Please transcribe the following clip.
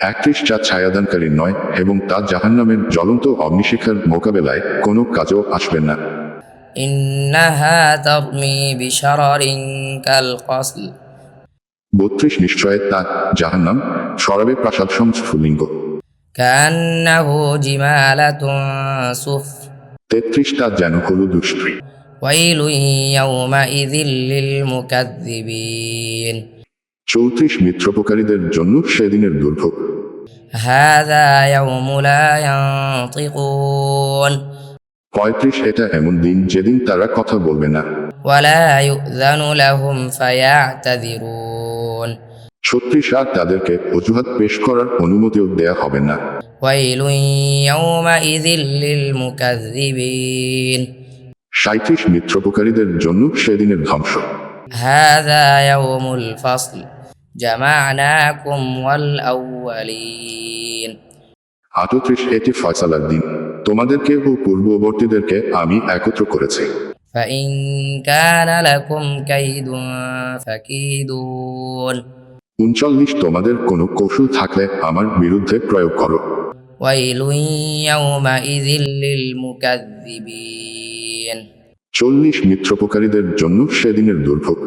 একত্রিশ যা ছায়াদানকারী নয় এবং তা জাহান্নামের জ্বলন্ত অগ্নিশিখার মোকাবেলায় কোনো কাজও আসবেন না। বত্রিশ নিশ্চয় তা জাহান্নাম সরবে প্রাসাদ সংস্ফুলিঙ্গ। তেত্রিশ তা যেন হলুদ উষ্ট্রী ويل يومئذ للمكذبين চৌত্রিশ মিত্রপকারীদের জন্য সেদিনের দুর্ভোগ هذا يوم لا ينطقون পঁয়ত্রিশ এটা এমন দিন যেদিন তারা কথা বলবে না ولا يؤذن لهم فيعتذرون ছত্রিশ আর তাদেরকে অজুহাত পেশ করার অনুমতিও দেয়া হবে না ويل يومئذ للمكذبين সাঁত্রিশ মিত্রপকারীদের জন্য সেদিনের ধ্বংস هذا يوم الفصل جمعناكم والأولين আটত্রিশ এটি ফয়সালার দিন তোমাদেরকে ও পূর্ববর্তীদেরকে আমি একত্র করেছি فإن كان لكم كيد فكيدون উনচল্লিশ তোমাদের কোনো কৌশল থাকলে আমার বিরুদ্ধে প্রয়োগ করো ويل يومئذ للمكذبين চল্লিশ মিত্রপকারীদের জন্য সেদিনের দুর্ভোগ